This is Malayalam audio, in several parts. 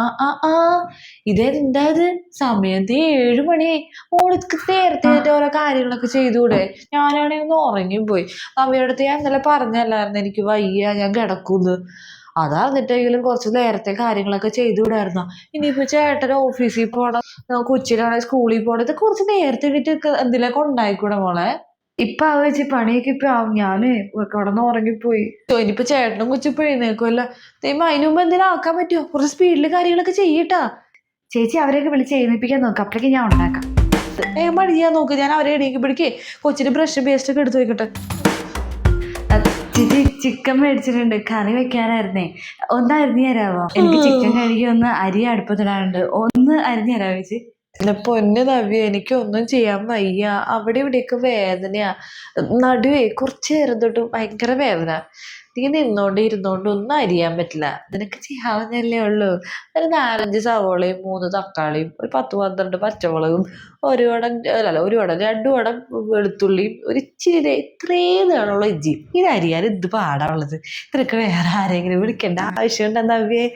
ആ ആ ആ. ഇതെന്താ ഇത്? സമയം ദേ ഏഴ് മണി. മോൾക്ക് നേരത്തെ ഓരോ കാര്യങ്ങളൊക്കെ ചെയ്തുകൂടെ? ഞാനാണെങ്കിൽ ഒന്ന് ഉറങ്ങിപ്പോയി. പോയി അടുത്ത് ഞാൻ ഇന്നലെ പറഞ്ഞല്ലായിരുന്നു എനിക്ക് വയ്യ ഞാൻ കിടക്കുന്നു. അതറിഞ്ഞിട്ടെങ്കിലും കുറച്ച് നേരത്തെ കാര്യങ്ങളൊക്കെ ചെയ്തു വിടായിരുന്നു ഇനിയിപ്പോ ചേട്ടൻ ഓഫീസിൽ പോണം. ആ കൊച്ചിനാണെങ്കിൽ സ്കൂളിൽ പോണം ഇത് കുറച്ച് നേരത്തെ എണീറ്റ് എന്തിലൊക്കെ ഉണ്ടായിക്കൂടെ മോളെ? ഇപ്പൊ ആ വെച്ച് പണിയൊക്കെ ഇപ്പൊ ആവും. ഞാൻ കിടന്ന് ഉറങ്ങിപ്പോയി ഇനിയിപ്പോ ചേട്ടനും കൊച്ചിപ്പോ എഴുന്നേക്കുമല്ല ദൈവം അതിനു മുമ്പ് എന്തെങ്കിലും ആക്കാൻ പറ്റുമോ കുറച്ച് സ്പീഡിൽ കാര്യങ്ങളൊക്കെ ചെയ്യട്ടാ. ചേച്ചി അവരെയൊക്കെ വിളിച്ച് എഴുന്നേപ്പിക്കാൻ നോക്ക്. അപ്പോഴേക്ക് ഞാൻ ഉണ്ടാക്കാം. വേഗം പണി ചെയ്യാൻ നോക്ക്. ഞാൻ അവരെ എണീക്കുമ്പോഴേക്കേ കൊച്ചിന് ബ്രഷ് പേസ്റ്റ് ഒക്കെ എടുത്തു വെക്കട്ടെ. ചേച്ചി ചിക്കൻ മേടിച്ചിട്ടുണ്ട്. കറി വെക്കാനായിരുന്നേ. ഒന്ന് അരിഞ്ഞു തരാമോ എനിക്ക് ചിക്കൻ കഴുകി ഒന്ന് അരി അടുപ്പത്തിടാനുണ്ട്. ഒന്ന് അരിഞ്ഞു തരാമോ ചേച്ചി? എന്റെ പൊന്ന് നവ്യ എനിക്കൊന്നും ചെയ്യാൻ വയ്യ. അവിടെ ഇവിടെയൊക്കെ വേദനയാ. നടുവേ കുറച്ച് നേരം തൊട്ട് ഭയങ്കര വേദന. നീ നിന്നോണ്ട് ഇരുന്നോണ്ട് ഒന്നും അരിയാൻ പറ്റില്ല. നിനക്ക് ചെയ്യാവുന്നല്ലേ ഉള്ളൂ. ഒരു നാലഞ്ച് സവോളയും മൂന്ന് തക്കാളിയും ഒരു പത്ത് പന്ത്രണ്ട് പച്ചമുളകും ഒരു വടം അല്ല ഒരു വടം രണ്ടു വടം വെളുത്തുള്ളിയും ഒരു ഇച്ചിരി ഇത്രയും നേരമുള്ള ഇഞ്ചി ഇത് അരിയാൻ ഇത് പാടാനുള്ളത് ഇത്രയൊക്കെ വേറെ ആരെങ്കിലും വിളിക്കേണ്ട ആവശ്യം നവ്യേ?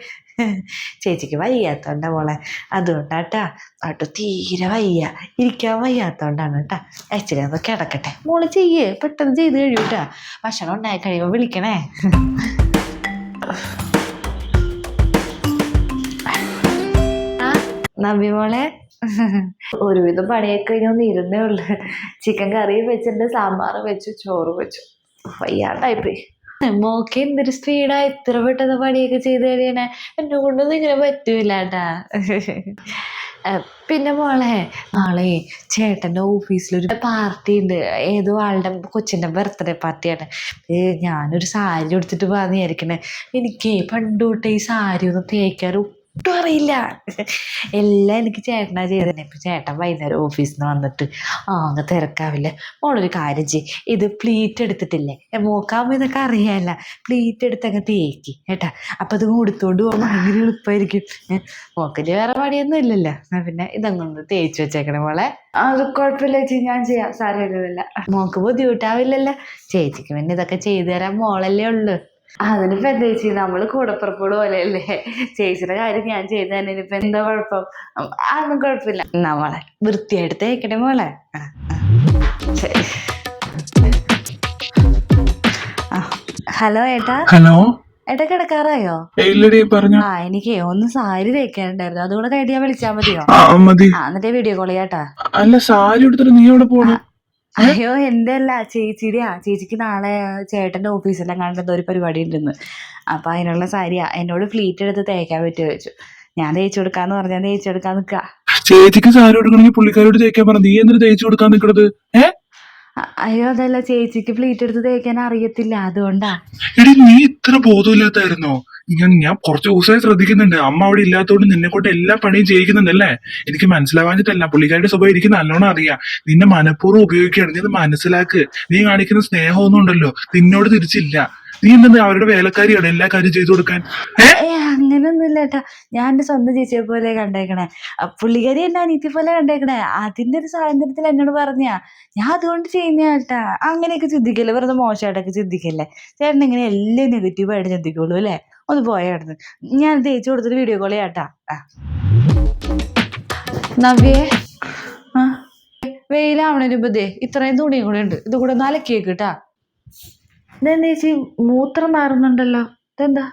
ചേച്ചിക്ക് വയ്യാത്തോണ്ടാ മോളെ. അതുകൊണ്ടാട്ടാ ആട്ടോ തീരെ വയ്യ. ഇരിക്കാൻ വയ്യാത്തോണ്ടാണ് കേട്ടാ അച്ഛനെ ഒന്ന് കിടക്കട്ടെ. മോൾ ചെയ്യേ. പെട്ടെന്ന് ചെയ്ത് കഴിയൂട്ടാ. ഭക്ഷണം ഉണ്ടായി കഴിയുമ്പോൾ വിളിക്കണേ. നബി മോളെ. ഒരുവിധം പണിയൊക്കെ ഒന്ന് ഇരുന്നേ ഉള്ളു. ചിക്കൻ കറിയും വെച്ചിട്ടുണ്ട് സാമ്പാറും വെച്ചു ചോറ് വെച്ചു. വയ്യാണ്ടായിപ്പോയി. മോക്ക് എന്തൊരു സ്പീഡാ ഇത്ര പെട്ടെന്ന് പണിയൊക്കെ ചെയ്ത് കഴിയണേ എന്നെ കൊണ്ടൊന്നും ഇങ്ങനെ പറ്റൂലാട്ടാ. പിന്നെ മോളെ നാളെ ചേട്ടന്റെ ഓഫീസിലൊരു പാർട്ടി ഉണ്ട്. ഏതോ ആളുടെ കൊച്ചിന്റെ ബർത്ത്ഡേ പാർട്ടിയാണ് ഞാനൊരു സാരി എടുത്തിട്ട് വിചാരിക്കണേ. എനിക്ക് പണ്ട് തൊട്ടേ ഈ സാരി ഒന്നും തേക്കാൻ ഒട്ടും അറിയില്ല. എല്ലാം എനിക്ക് ചേട്ടനാ ചെയ്തതന്നെ. ഇപ്പം ചേട്ടൻ വൈകുന്നേരം ഓഫീസിൽ നിന്ന് വന്നിട്ട് ആ അങ്ങ് തിരക്കാവില്ല? മോളൊരു കാര്യം ചെയ്യ്. ഇത് പ്ലീറ്റ് എടുത്തിട്ടില്ലേ? മോക്കാവുമ്പോൾ ഇതൊക്കെ അറിയാമല്ല പ്ലീറ്റ് എടുത്ത് അങ്ങ് തേക്കി കേട്ടാ? അപ്പം അത് കൊടുത്തോണ്ട് പോകാൻ ഭയങ്കര എളുപ്പമായിരിക്കും മോക്കിന് വേറെ പണിയൊന്നും ഇല്ലല്ലോ. എന്നാൽ പിന്നെ ഇതങ്ങൊന്ന് തേച്ച് വെച്ചേക്കണേ മോളെ. അത് കുഴപ്പമില്ല ചേച്ചി. ഞാൻ ചെയ്യാം. സാരമില്ല മോക്ക് ബുദ്ധിമുട്ടാവില്ലല്ലോ. ചേച്ചിക്ക് പിന്നെ ഇതൊക്കെ ചെയ്തു തരാൻ മോളല്ലേ ഉള്ളു. അതിനിപ്പോ എന്താ ചേച്ചി നമ്മൾ കൂടപ്പുറപ്പോട് പോലെയല്ലേ? ചേച്ചിയുടെ കാര്യം ഞാൻ ചെയ്തു തന്നെ ഇനിയിപ്പോ എന്താ കുഴപ്പം? അതൊന്നും കുഴപ്പമില്ല. നമ്മളെ വൃത്തിയായിട്ട് തേക്കണേ മോളെ. ശരി. ഹലോ ഏട്ടാ. ഹലോ. ഏട്ടാ കിടക്കാറായോ? ആ എനിക്ക് ഒന്ന് സാരി തേക്കാനുണ്ടായിരുന്നു. അതുകൂടെ കഴിഞ്ഞാൽ ഞാൻ വിളിച്ചാൽ മതിയോ എന്നിട്ട് വീഡിയോ കോൾ ചെയ്യാട്ടാ. അല്ല സാരി എടുത്തിട്ട് നീ എവിടെ പോണു? അയ്യോ എന്റെ അല്ല ചേച്ചിയുടെയാ ചേച്ചിക്ക് നാളെ ചേട്ടന്റെ ഓഫീസിലെല്ലാം കണ്ടെന്തോ ഒരു പരിപാടി ഉണ്ടെന്ന് അപ്പൊ അതിനുള്ള സാരിയാ. എന്നോട് ഫ്ലീറ്റ് എടുത്ത് തേക്കാൻ പറ്റുമോ ചോദിച്ചു ഞാൻ തേച്ചു കൊടുക്കാന്ന് പറഞ്ഞാൽ തേച്ചു കൊടുക്കാൻ നിക്കാ. ചേച്ചിക്ക് സാരി കൊടുക്കണമെങ്കിൽ പുള്ളിക്കാരോട് തേക്കാൻ പറഞ്ഞു. നീ എന്തിനു തേച്ചു കൊടുക്കാൻ നിക്കണത്? ഏ? അയ്യോ അതല്ല. ചേച്ചിക്ക് ഫ്ലീറ്റ് എടുത്ത് തേക്കാൻ അറിയത്തില്ല. അതുകൊണ്ടാ. എടി നീ ഇത്ര ബോധമില്ലാത്തായിരുന്നോ ഞാൻ ഞാൻ കുറച്ച് ദിവസമായി ശ്രദ്ധിക്കുന്നുണ്ട്. അമ്മ അവിടെ ഇല്ലാത്തതുകൊണ്ട് നിന്നെ കൊണ്ട് എല്ലാ പണിയും ചെയ്യിക്കുന്നുണ്ടല്ലേ? എനിക്ക് മനസ്സിലാവാഞ്ഞിട്ടല്ല. പുള്ളിക്കാരുടെ സ്വഭാവം എനിക്ക് നല്ലോണം അറിയാം. നിന്നെ മനഃപൂർവം ഉപയോഗിക്കുകയാണ്. നീ അത് മനസ്സിലാക്ക്. നീ കാണിക്കുന്ന സ്നേഹമൊന്നും ഉണ്ടല്ലോ. നിന്നോട് തിരിച്ചില്ല. നീ എന്താ അവരുടെ വേലക്കാരിയാണ് എല്ലാ കാര്യം ചെയ്തു കൊടുക്കാൻ? അങ്ങനൊന്നുമില്ല ഏട്ടാ ഞാൻ എന്റെ സ്വന്തം ചേച്ചിയെ പോലെ കണ്ടേക്കണേ. പുള്ളിക്കാരി എന്നെ അനീത്തി പോലെ കണ്ടേക്കണേ. അതിന്റെ ഒരു സ്വാതന്ത്ര്യത്തിൽ എന്നോട് പറഞ്ഞാ ഞാൻ അതുകൊണ്ട് ചെയ്യുന്ന ഏട്ടാ അങ്ങനെയൊക്കെ ചിന്തിക്കല്ലേ? വെറുതെ മോശമായിട്ടൊക്കെ ചിന്തിക്കല്ലേ? ചേട്ടൻ ഇങ്ങനെ എല്ലാം നെഗറ്റീവായിട്ട് ചിന്തിക്കുള്ളൂ അല്ലേ? ഒന്ന് പോയായിരുന്നു ഞാൻ തേച്ച് കൊടുത്തിട്ട് വീഡിയോ കോൾ ചെയ്യാട്ടാ. നവ്യേ ആ. വെയിലാവണേന് ദേ ഇത്രയും തുണിയും കൂടെ ഉണ്ട്. ഇത് കൂടെ ഒന്ന് കേട്ടാ ഇതെന്താ ചേച്ചി? മൂത്രം മാറുന്നുണ്ടല്ലോ. ഇതെന്താ?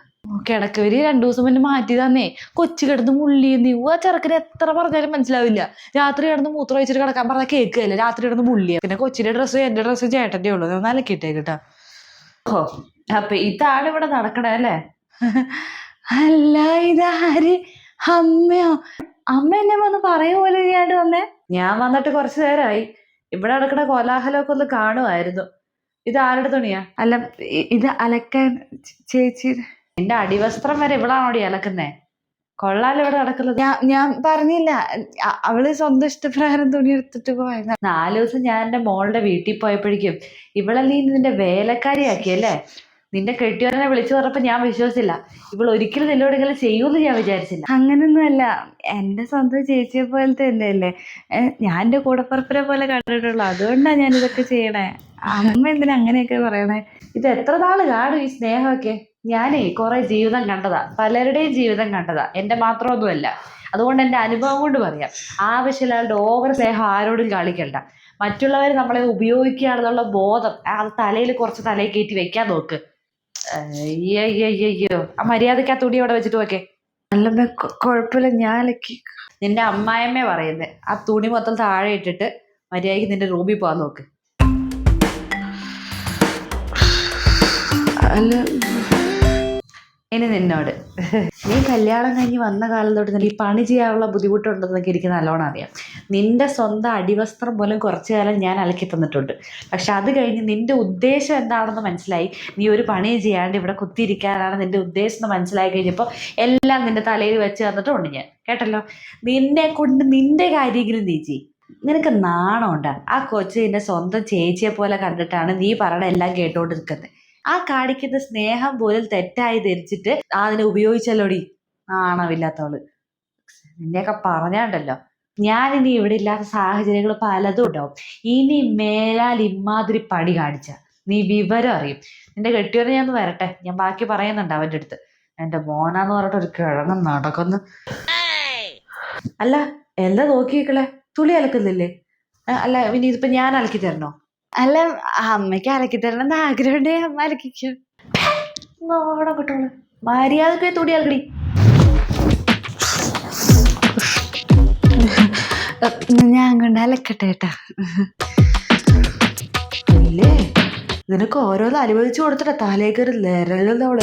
കിടക്കവര് രണ്ടു ദിവസം മുന്നേ മാറ്റി തന്നേ കൊച്ചു കിടന്ന് മുള്ളി നീ ആ ചെറുക്കിന് എത്ര പറഞ്ഞാലും മനസ്സിലാവില്ല. രാത്രി കിടന്ന് മൂത്രം വെച്ചിട്ട് കിടക്കാൻ പറഞ്ഞാൽ കേൾക്കുകയല്ല? രാത്രി കിടന്ന് മുള്ളിയ. പിന്നെ കൊച്ചിന്റെ ഡ്രസ്സ് എന്റെ ഡ്രസ്സ് ചേട്ടന്റെ ഉള്ളു. നലക്കിട്ടേ കേട്ടാ ഓ അപ്പൊ ഇതാണ് ഇവിടെ നടക്കണേ അല്ലേ? അല്ല ഇതാര്? അമ്മയോ? അമ്മ എന്നെ വന്ന് പറയുമല്ലോ ഇല്ലാണ്ട് വന്നേ. ഞാൻ വന്നിട്ട് കുറച്ചു നേരമായി ഇവിടെ നടക്കുന്ന കോലാഹലമൊക്കെ ഒന്ന് കാണുമായിരുന്നു. ഇത് ആരുടെ തുണിയാ? അല്ല ഇത് അലക്കാൻ ചേച്ചി. എന്റെ അടിവസ്ത്രം വരെ ഇവളാണോടി അലക്കുന്നേ? കൊള്ളാലോ ഇവിടെ നടക്കുന്നത്. ഞാൻ ഞാൻ പറഞ്ഞില്ല. അവൾ സ്വന്തം ഇഷ്ടപ്രകാരം തുണി എടുത്തിട്ട് പോയത്. നാല് ദിവസം ഞാൻ എന്റെ മോളുടെ വീട്ടിൽ പോയപ്പോഴേക്കും ഇവളല്ലേ നിന്റെ വേലക്കാരിയാക്കിയല്ലേ? നിന്റെ കെട്ടിയവനെ വിളിച്ചു പറഞ്ഞപ്പോ ഞാൻ വിശ്വസിച്ചില്ല. ഇവൾ ഒരിക്കലും നിന്നോട് ഇങ്ങനെ ചെയ്യൂന്ന് ഞാൻ വിചാരിച്ചില്ല. അങ്ങനൊന്നുമല്ല. എന്റെ സ്വന്തം ചേച്ചിയെ പോലത്തെ എന്റെ അല്ലേ ഞാൻ എന്റെ കൂടപ്പറപ്പിനെ പോലെ കണ്ടിട്ടുള്ളൂ. അതുകൊണ്ടാണ് ഞാൻ ഇതൊക്കെ ചെയ്യണേ. അമ്മ എന്തിനാ അങ്ങനെയൊക്കെ പറയണേ? ഇത് എത്ര നാൾ കാണും ഈ സ്നേഹമൊക്കെ? ഞാനേ കുറെ ജീവിതം കണ്ടതാ. പലരുടെയും ജീവിതം കണ്ടതാ. എന്റെ മാത്രമൊന്നുമല്ല. അതുകൊണ്ട് എന്റെ അനുഭവം കൊണ്ട് പറയാം. ആവശ്യമില്ലാണ്ട് ഓവർ സ്നേഹം ആരോടും കാണിക്കണ്ട. മറ്റുള്ളവർ നമ്മളെ ഉപയോഗിക്കുകയാണെന്നുള്ള ബോധം ആ തലയിൽ കുറച്ച് തലയിൽ കയറ്റി വെക്കാൻ നോക്ക്. അയ്യോ അയ്യോ അയ്യോ അയ്യോ ആ മര്യാദയ്ക്ക് ആ തുണി അവിടെ വെച്ചിട്ട് പോക്കെ അല്ലമ്മ കുഴപ്പമില്ല ഞാൻ അലക്കി. നിന്റെ അമ്മായമ്മ പറയുന്നത് ആ തുണി മൊത്തം താഴെ ഇട്ടിട്ട് മര്യാദയ്ക്ക് നിന്റെ റൂമിൽ പോകാൻ നോക്ക്. അല്ല ഇനി നിന്നോട്. നീ കല്യാണം കഴിഞ്ഞ് വന്ന കാലം തൊട്ട് നിനക്ക് ഈ പണി ചെയ്യാനുള്ള ബുദ്ധിമുട്ടുണ്ടെന്നൊക്കെ എനിക്ക് നല്ലോണം അറിയാം. നിന്റെ സ്വന്തം അടിവസ്ത്രം പോലും കുറച്ചു കാലം ഞാൻ അലക്കി തന്നിട്ടുണ്ട്. പക്ഷെ അത് കഴിഞ്ഞ് നിന്റെ ഉദ്ദേശം എന്താണെന്ന് മനസ്സിലായി. നീ ഒരു പണി ചെയ്യാണ്ട് ഇവിടെ കുത്തിയിരിക്കാനാണ് നിന്റെ ഉദ്ദേശം എന്ന് മനസ്സിലായി കഴിഞ്ഞപ്പോൾ എല്ലാം നിന്റെ തലയിൽ വെച്ച് തന്നിട്ടുണ്ട് ഞാൻ. കേട്ടല്ലോ? നിന്നെ കൊണ്ട് നിന്റെ കാര്യമെങ്കിലും നീ ചെയ്യും നിനക്ക് നാണമുണ്ട്. ആ കൊച്ചു നിന്റെ സ്വന്തം ചേച്ചിയെ പോലെ കണ്ടിട്ടാണ് നീ പറയണ എല്ലാം കേട്ടോണ്ട് നിൽക്കുന്നത് ആ കാണിക്കുന്ന സ്നേഹം പോലും തെറ്റായി ധരിച്ചിട്ട് അതിനെ ഉപയോഗിച്ചല്ലോടി നാണമില്ലാത്തവൾ. നിന്നെയൊക്കെ പറഞ്ഞാണ്ടല്ലോ. ഇനി ഇവിടെ ഇല്ലാത്ത സാഹചര്യങ്ങൾ പലതും ഉണ്ടാവും ഇനി മേലാൽ ഇമാതിരി പണി കാണിച്ച. നീ വിവരം അറിയും. നിന്റെ കെട്ടിയോനെ ഞാൻ വരട്ടെ. ഞാൻ ബാക്കി പറയുന്നുണ്ട് അവന്റെ അടുത്ത്. എന്റെ മോനാന്ന് പറഞ്ഞിട്ട് ഒരു കിഴങ്ങ് നടക്കുന്നു. അല്ല എന്താ നോക്കിയേക്കളെ തുളി അലക്കുന്നില്ലേ? അല്ല ഇനി ഇതിപ്പോ ഞാൻ അലക്കി തരണോ? അല്ല അമ്മയ്ക്ക് അലക്കി തരണം എന്ന് ആഗ്രഹമുണ്ടേ അമ്മ അലക്കിക്കും. നോക്കണം കിട്ടുള്ളൂ മര്യാദയ്ക്ക് തുണി അലക്കടി ഞാൻ കൊണ്ട് അലക്കട്ടെ ഏട്ടാ ഇല്ലേ? നിനക്ക് ഓരോന്ന് അനുഭവിച്ചു കൊടുത്തിട്ട തലേ കയറി നിരങ്ങുന്നവൾ